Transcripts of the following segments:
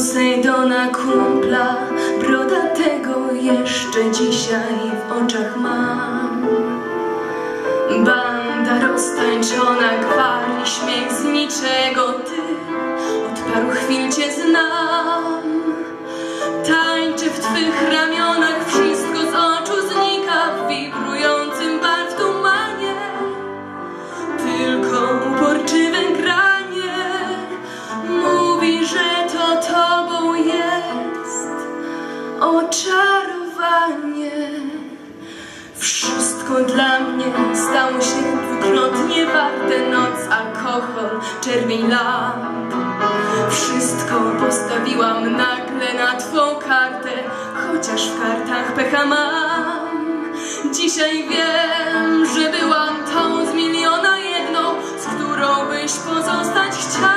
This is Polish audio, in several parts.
Posejdona kumpla Brodatego jeszcze dzisiaj w oczach mam. Banda roztańczona, z niczego. Ty Od paru chwil Cię znam. Tańczy w Twych ramionach Wszystko z oczu znika. W wibrującym bar w tumanie tylko uporczywe granie. Mówi, że to tobą jest oczarowanie. Wszystko dla mnie stało się czerwień lamp. Wszystko postawiłam nagle na twą kartę, chociaż w kartach pecha mam. Dzisiaj wiem, że byłam tą z miliona jedną, z którą byś pozostać chciał.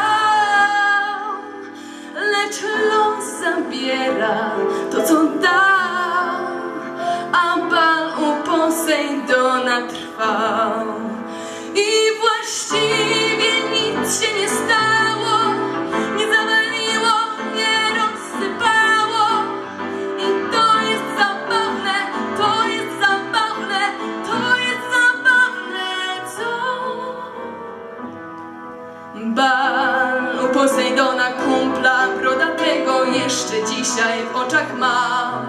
Lecz los zabiera to, co dał, a bal u Posejdona trwał. Posejdona kumpla brodatego jeszcze dzisiaj w oczach mam.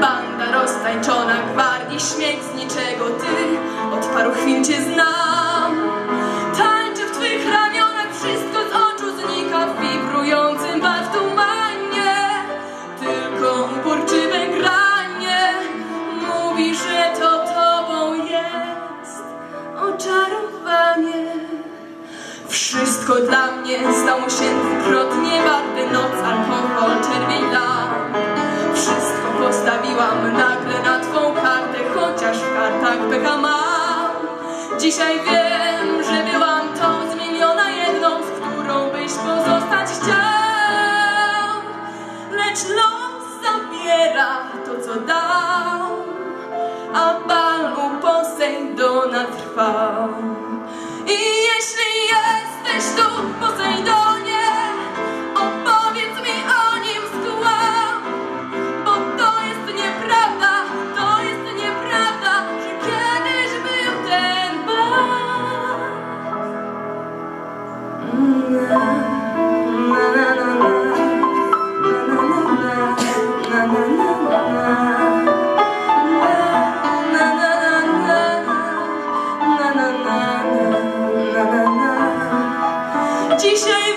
Banda roztańczona, gwar i śmiech z niczego ty, od paru chwil cię znam. Tańczy w twych ramionach, wszystko z oczu znika w wibrującym w tumanie. Tylko uporczywe granie mówi, że to tobą jest oczarowanie. Wszystko dla mnie stało pecha mam. Dzisiaj wiem, że byłam tą z miliona jedną, z którą byś pozostać chciał. Lecz los zabiera to, co dał, a bal u Posejdona trwał. Dzisiaj